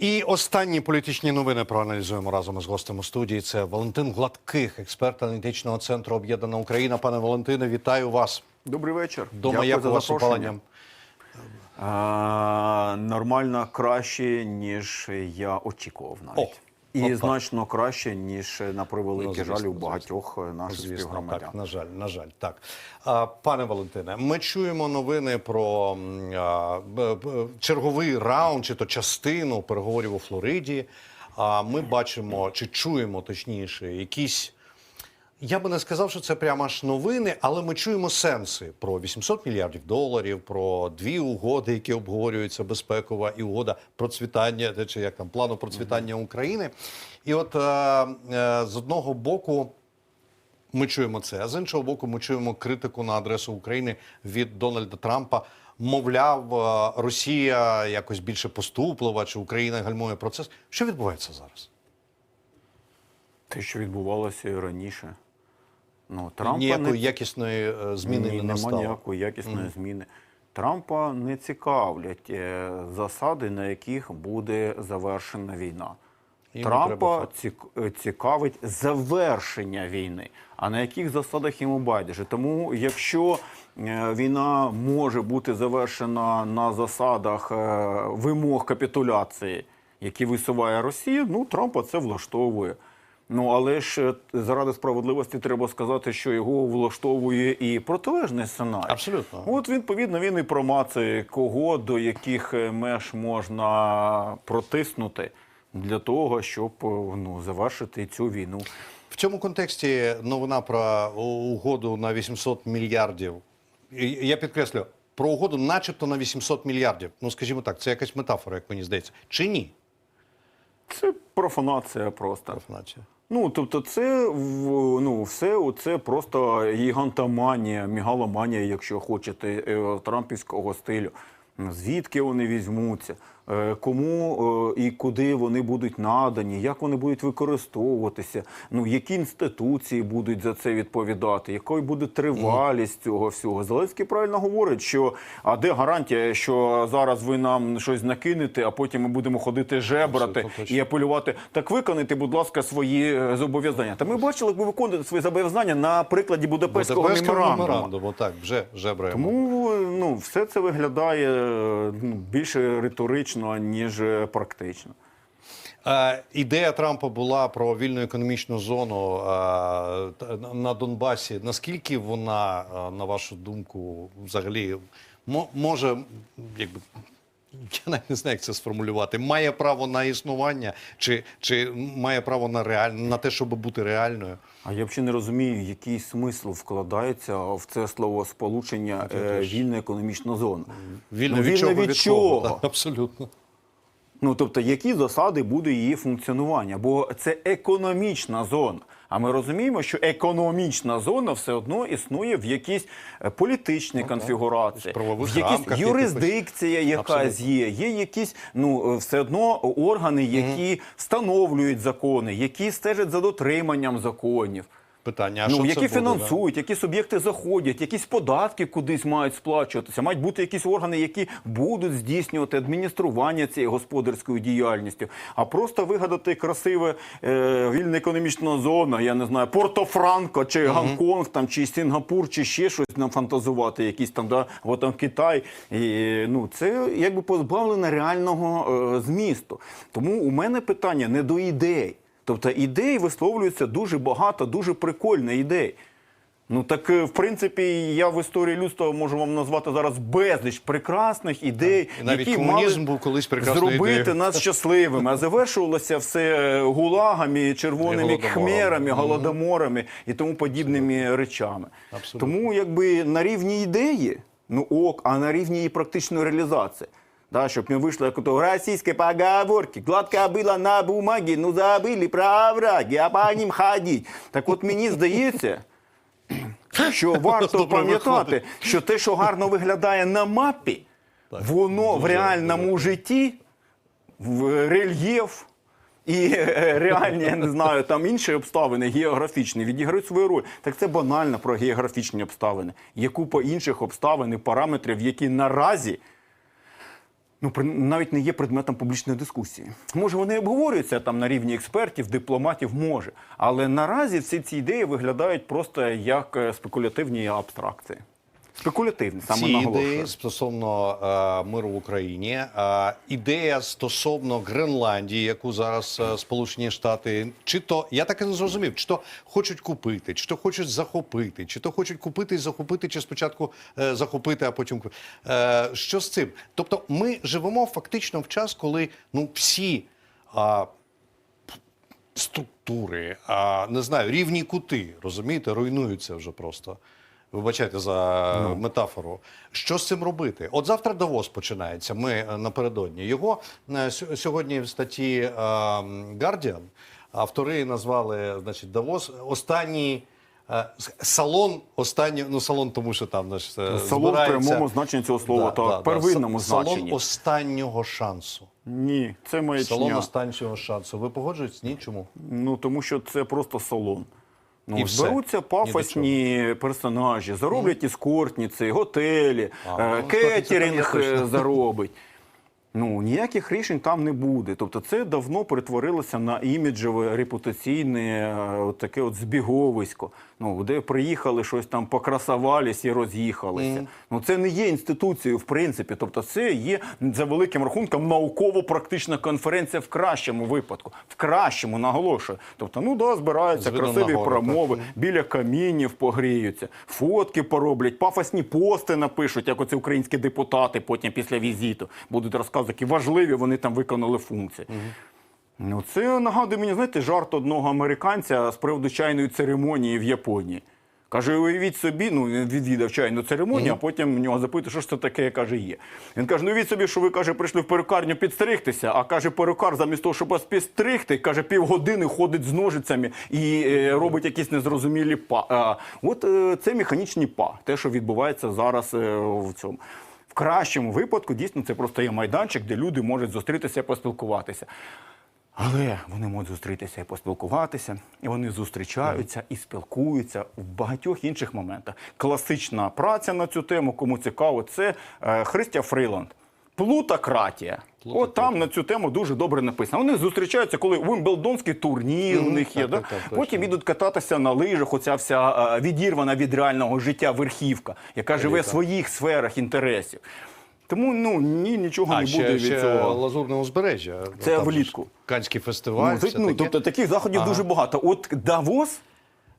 І останні політичні новини проаналізуємо разом із гостем у студії. Це Валентин Гладких, експерт аналітичного центру Об'єднана Україна. Пане Валентине, вітаю вас. Добрий вечір. Дома як у вас опаленням? Нормально краще, ніж я очікував навіть. О, І Опа. значно краще, ніж на превеликий Ну, жаль у багатьох наших Звісно, співгромадян. так, на жаль, на жаль, так. А, пане Валентине, ми чуємо новини про а, б- б- черговий раунд чи то частину переговорів у Флориді. А ми бачимо чи чуємо точніше якісь. Я би не сказав, що це прямо аж новини, але ми чуємо сенси про 800 мільярдів доларів, про дві угоди, які обговорюються безпекова і угода процвітання, чи як там плану процвітання України. І от е, е, з одного боку. Ми чуємо це, а з іншого боку, ми чуємо критику на адресу України від Дональда Трампа. Мовляв, е, Росія якось більше поступлива, чи Україна гальмує процес. Що відбувається зараз? Те, що відбувалося і раніше. Ну, Трампа Ніякої не... якісної е, зміни Ні, не нема ніякої якісної зміни. Трампа не цікавлять е, засади, на яких буде завершена війна. Йому Трампа е, цікавить завершення війни, а на яких засадах йому байдуже. Тому, якщо війна може бути завершена на засадах вимог капітуляції, які висуває Росія, ну Трампа це влаштовує. Ну але ж е, заради справедливості треба сказати, що його влаштовує і протилежний сценарій. Абсолютно. От відповідно він і промацує, кого до яких е, меж можна протиснути для того, щоб е, ну, завершити цю війну. В цьому контексті новина про угоду на 800 мільярдів. Я підкреслю, про угоду, начебто на 800 мільярдів. Ну, скажімо так, це якась метафора, як мені здається. Чи ні? Це профанація просто. Профанація. Ну тобто, це ну все це просто гігантоманія, мігаломанія, якщо хочете, е, трампівського стилю. Звідки вони візьмуться, кому е, і куди вони будуть надані, як вони будуть використовуватися, ну які інституції будуть за це відповідати, якою буде тривалість цього всього. Зеленський правильно говорить, що а де гарантія, що зараз ви нам щось накинете, а потім ми будемо ходити жебрати і апелювати. Так виконайте, будь ласка, свої е, зобов'язання. Та ми бачили, як ви виконуєте свої зобов'язання на прикладі Будапештського меморандуму. меморандуму, так, вже, вже. Тому ну, все це виглядає е, ну, більше риторично, ніж практично. Е, ідея Трампа була про вільну економічну зону е, на Донбасі. Наскільки вона, на вашу думку, взагалі може, якби. Я навіть не знаю, як це сформулювати. Має право на існування, чи, чи має право на реаль... на те, щоб бути реальною? А я взагалі не розумію, який смисл вкладається в це слово сполучення е, вільна економічна зона. Вільно Ну, від чого? від чого? Так, Абсолютно. Ну тобто, які засади буде її функціонування? Бо це економічна зона. А ми розуміємо, що економічна зона все одно існує в якійсь е, політичній конфігурації, В якійсь юрисдикція якась є. Є якісь ну е, все одно органи, які встановлюють закони, які стежать за дотриманням законів. Питання, а ну, що які це буде, фінансують, які суб'єкти заходять, якісь податки кудись мають сплачуватися. Мають бути якісь органи, які будуть здійснювати адміністрування цією господарською діяльністю. А просто вигадати красиве е, вільна економічна зона, я не знаю, Порто-Франко, чи Гонконг, там, чи Сінгапур, чи ще щось нам фантазувати, якісь там, да, або там Китай. І, ну, це якби позбавлено реального е, змісту. Тому у мене питання не до ідей. Тобто ідей висловлюється дуже багато, дуже прикольних ідей. Ну так, е, в принципі, я в історії людства можу вам назвати зараз безліч прекрасних ідей, І навіть які комунізм мали був колись зробити ідеєю. нас щасливими. А завершувалося все гулагами, червоними хмерами, голодоморами і тому подібними речами. Абсолютно. Тому, якби на рівні ідеї, ну ок, а на рівні її практичної реалізації. Да, щоб не вийшло як то російські поговорки. Гладко было на бумаге, ну забыли про овраги, а по ним ходить. Так от мені здається, що варто пам'ятати, що те, що гарно виглядає на мапі, воно в реальному житті, в рельєф. І е, реальні, я не знаю, там інші обставини географічні відіграють свою роль. Так це банально про географічні обставини. Є купа інших обставин і параметрів, які наразі ну, навіть не є предметом публічної дискусії. Може, вони обговорюються там на рівні експертів, дипломатів, може. Але наразі всі ці ідеї виглядають просто як е, спекулятивні абстракції. Спекулятивні, саме Ці наголошую. ідеї стосовно е, миру в Україні, е, ідея стосовно Гренландії, яку зараз е, Сполучені Штати, чи то я так і не зрозумів, чи то хочуть купити, чи то хочуть захопити, чи то хочуть купити і захопити, чи спочатку е, захопити, а потім е, що з цим? Тобто, ми живемо фактично в час, коли ну всі. А, структури, а не знаю, рівні кути, розумієте, руйнуються вже просто. Вибачайте за метафору. Що з цим робити? От завтра Давос починається. Ми е, напередодні. Його е, сьо- сьогодні в статті е, Guardian автори назвали значить, Давос останній. е, Салон останній, ну салон, тому що там е, Салон в прямому значенні цього слова, так, первинному Са- Салон значенні. останнього шансу. Ні, це маячня. Салон останнього шансу. Ви погоджуєтесь? Ні, чому? Ну тому що це просто салон. Ну, І все. зберуться пафосні персонажі, зароблять іскортниці, готелі, А, е, ну, ескортниці є е, заробить. Ну, ніяких рішень там не буде. Тобто це давно перетворилося на іміджеве, репутаційне е, от таке от збіговисько. Ну, де приїхали, щось там покрасувались і роз'їхалися. Ну, це не є інституцією, в принципі. Тобто, це є за великим рахунком науково-практична конференція в кращому випадку. В кращому наголошую. Тобто, ну да, збираються З красиві на гору, промови, біля камінів погріються, фотки пороблять, пафосні пости напишуть, як оці українські депутати потім після візиту будуть розказувати, які важливі вони там виконали функції. Ну, це нагадує мені, знаєте, жарт одного американця з приводу чайної церемонії в Японії. Каже, уявіть собі, ну він відвідав чайну церемонію, а потім в нього запитує, що ж це таке, каже, є. Він каже: ну уявіть собі, що ви каже, прийшли в перукарню підстригтися, а каже, перукар замість того, щоб вас підстригти, каже, півгодини ходить з ножицями і е, робить якісь незрозумілі па. А, от е, це механічні па, те, що відбувається зараз е, в цьому. В кращому випадку дійсно це просто є майданчик, де люди можуть зустрітися і поспілкуватися. Але вони можуть зустрітися і поспілкуватися, і вони зустрічаються і спілкуються в багатьох інших моментах. Класична праця на цю тему, кому цікаво, це е, Христя Фриланд. Плутократія. От там на цю тему дуже добре написано. Вони зустрічаються, коли Вимблдонський турнір у них є. так, да? так, так. Потім ідуть кататися на лижах. Оця вся е, відірвана від реального життя верхівка, яка живе в своїх сферах інтересів. Тому ну ні, нічого А не буде ще, від ще цього. Лазурне узбережжя. Це Там влітку. Канський фестиваль. Ну, ну, тобто таких заходів дуже багато. От Давос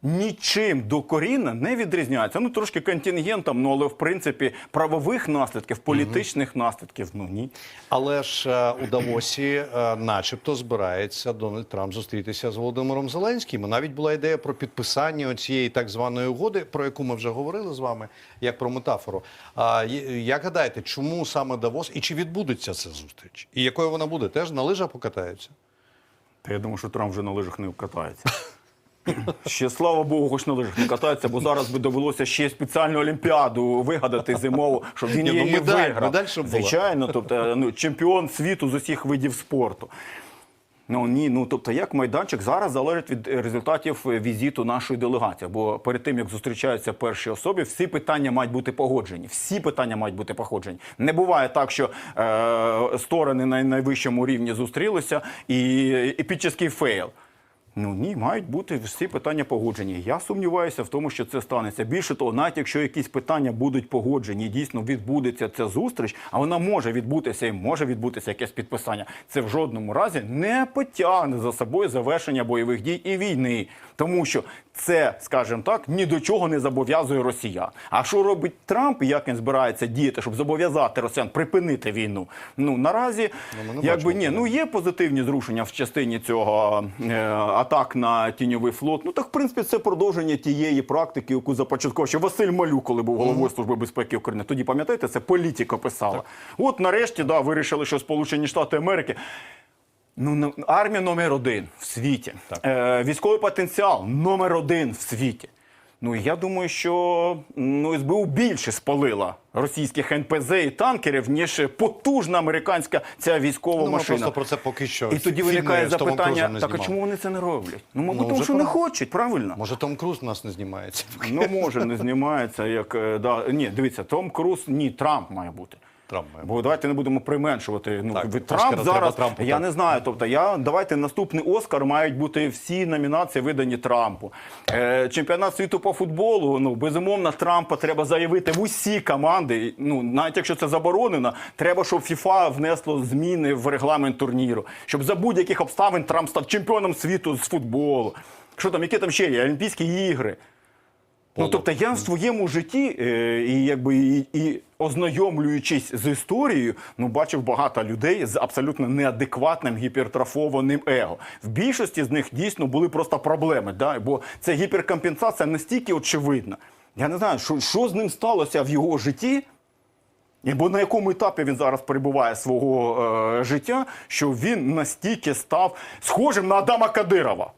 нічим докорінно не відрізняється. Ну трошки контингентом, ну але в принципі правових наслідків, політичних наслідків, ну ні. Але ж е, у Давосі, е, начебто, збирається Дональд Трамп зустрітися з Володимиром Зеленським. І навіть була ідея про підписання цієї так званої угоди, про яку ми вже говорили з вами, як про метафору. А як гадаєте, чому саме Давос і чи відбудеться ця зустріч? І якою вона буде? Теж на лижах покатаються? Та я думаю, що Трамп вже на лижах не катається. Ще слава Богу, хоч на лижах не катається, бо зараз би довелося ще спеціальну олімпіаду вигадати зимову, щоб він Ні, ну, її медаль, виграв. медаль, щоб була. Звичайно, тобто ну, чемпіон світу з усіх видів спорту. Ну ні, ну тобто, як майданчик зараз залежить від е, результатів е, візиту нашої делегації. Бо перед тим як зустрічаються перші особи, всі питання мають бути погоджені. Всі питання мають бути погоджені. Не буває так, що е, сторони на найвищому рівні зустрілися і епічний фейл. Ну ні, мають бути всі питання погоджені. Я сумніваюся в тому, що це станеться. Більше того, навіть якщо якісь питання будуть погоджені, дійсно відбудеться ця зустріч, а вона може відбутися і може відбутися якесь підписання. Це в жодному разі не потягне за собою завершення бойових дій і війни, тому що це, скажімо так, ні до чого не зобов'язує росіян. А що робить Трамп і як він збирається діяти, щоб зобов'язати росіян припинити війну? Ну наразі, Ну, якби ні, ну є позитивні зрушення в частині цього е, атак на тіньовий флот. Ну так, в принципі, це продовження тієї практики, яку започаткував ще Василь Малюк, коли був головою служби безпеки України. Тоді пам'ятаєте, це політика писала. От нарешті да, вирішили, що Сполучені Штати Америки. Ну, на- армія номер один в світі. Е, військовий потенціал номер один в світі. Ну, я думаю, що ну, СБУ більше спалила російських НПЗ і танкерів, ніж потужна американська ця військова Ну, машина. просто про це поки що. І тоді виникає запитання: не так а чому вони це не роблять? Ну, мабуть, Ну, тому що не хочуть, правильно? Може, Том Круз у нас не знімається. Ну, може, не знімається як. е, Да. Ні, дивіться, Том Круз, ні, Трамп має бути. Трамп має Бо давайте не будемо применшувати. Ну Так, Трамп треба зараз. Трампу, я так. не знаю. Тобто, я давайте наступний Оскар мають бути всі номінації видані Трампу. Е, чемпіонат світу по футболу. Ну безумовно, Трампа треба заявити в усі команди. Ну навіть якщо це заборонено, треба, щоб ФІФА внесло зміни в регламент турніру, щоб за будь-яких обставин Трамп став чемпіоном світу з футболу. Що там, які там ще є? Олімпійські ігри. Ну, тобто я в своєму житті, е, і якби і, і ознайомлюючись з історією, ну бачив багато людей з абсолютно неадекватним гіпертрофованим его. В більшості з них дійсно були просто проблеми, да? бо ця гіперкомпенсація настільки очевидна. Я не знаю, що, що з ним сталося в його житті. Або на якому етапі він зараз перебуває свого е, життя, що він настільки став схожим на Адама Кадирова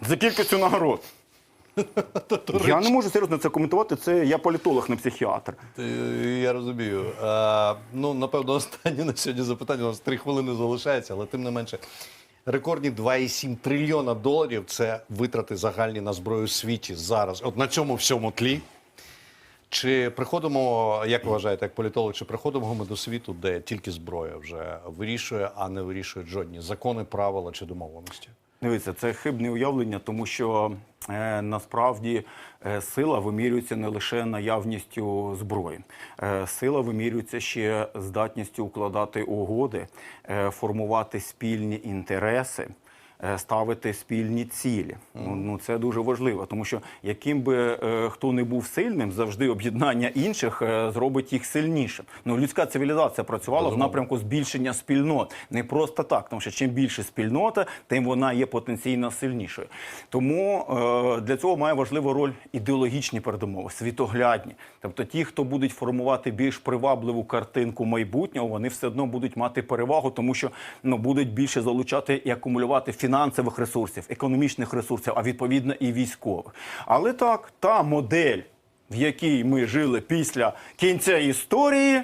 за кількістю нагород. Я не можу серйозно це коментувати. Це я політолог, не психіатр. Я розумію. Ну, напевно, останнє на сьогодні запитання. У нас три хвилини залишається, але тим не менше. Рекордні 2,7 трильйона доларів це витрати загальні на зброю в світі зараз. От на цьому всьому тлі. Чи приходимо, як ви вважаєте, як політолог, чи приходимо ми до світу, де тільки зброя вже вирішує, а не вирішують жодні закони, правила чи домовленості? Дивіться, це хибне уявлення, тому що насправді е, сила вимірюється не лише наявністю зброї. Е, сила вимірюється ще здатністю укладати угоди, е, формувати спільні інтереси. Е, Ставити спільні цілі, ну, ну це дуже важливо, тому що яким би е, хто не був сильним, завжди об'єднання інших е, зробить їх сильнішим. Ну людська цивілізація працювала в напрямку збільшення спільнот. Не просто так, тому що чим більше спільнота, тим вона є потенційно сильнішою. Тому для цього має важливу роль ідеологічні передумови, світоглядні. Тобто ті, хто будуть формувати більш привабливу картинку майбутнього, вони все одно будуть мати перевагу, тому що ну, будуть більше залучати і акумулювати фінансових ресурсів, економічних ресурсів, а відповідно і військових. Але так, та модель, в якій ми жили після кінця історії.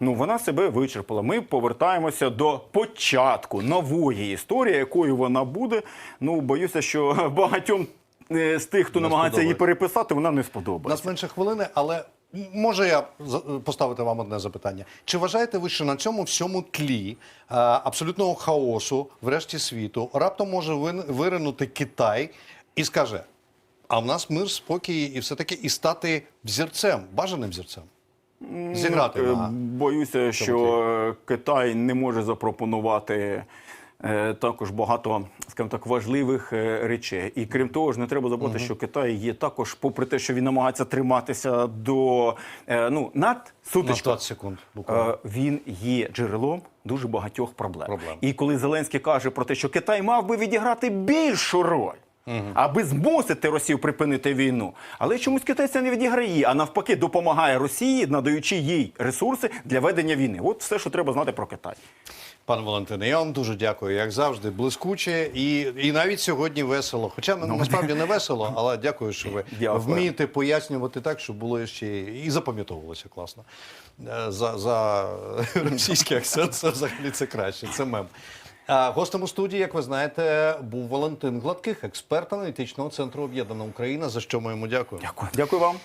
Ну, вона себе вичерпала. Ми повертаємося до початку нової історії, якою вона буде. Ну, боюся, що багатьом е, з тих, хто Не намагається її переписати, вона не У нас менше хвилини, але може я поставити вам одне запитання. Чи вважаєте ви, що на цьому всьому тлі е, абсолютного хаосу в решті світу раптом може виринути Китай і скаже: а в нас мир, спокій і все-таки і стати взірцем, бажаним взірцем? Зіграти Е, на Боюся, що Китай не може запропонувати. Е, Також багато, скажімо так, важливих е, речей. І крім того ж, не треба забути, що Китай є також, попри те, що він намагається триматися до е, ну над на 20 секунд. Буквально. Він є джерелом дуже багатьох проблем. Проблем. І коли Зеленський каже про те, що Китай мав би відіграти більшу роль. Аби змусити Росію припинити війну, але чомусь Китай це не відіграє, а навпаки допомагає Росії, надаючи їй ресурси для ведення війни. От все, що треба знати про Китай. Пане Валентине, я вам дуже дякую, як завжди, блискуче і, і навіть сьогодні весело. Хоча ну, насправді не весело, але дякую, що ви Дякую. вмієте пояснювати так, щоб було ще і запам'ятовувалося класно. Е, За, за російський акцент це взагалі це краще. Це мем. А гостем у студії, як ви знаєте, був Валентин Гладких, експерт аналітичного центру Об'єднана Україна. За що ми йому дякуємо. Дякую. Дякую вам.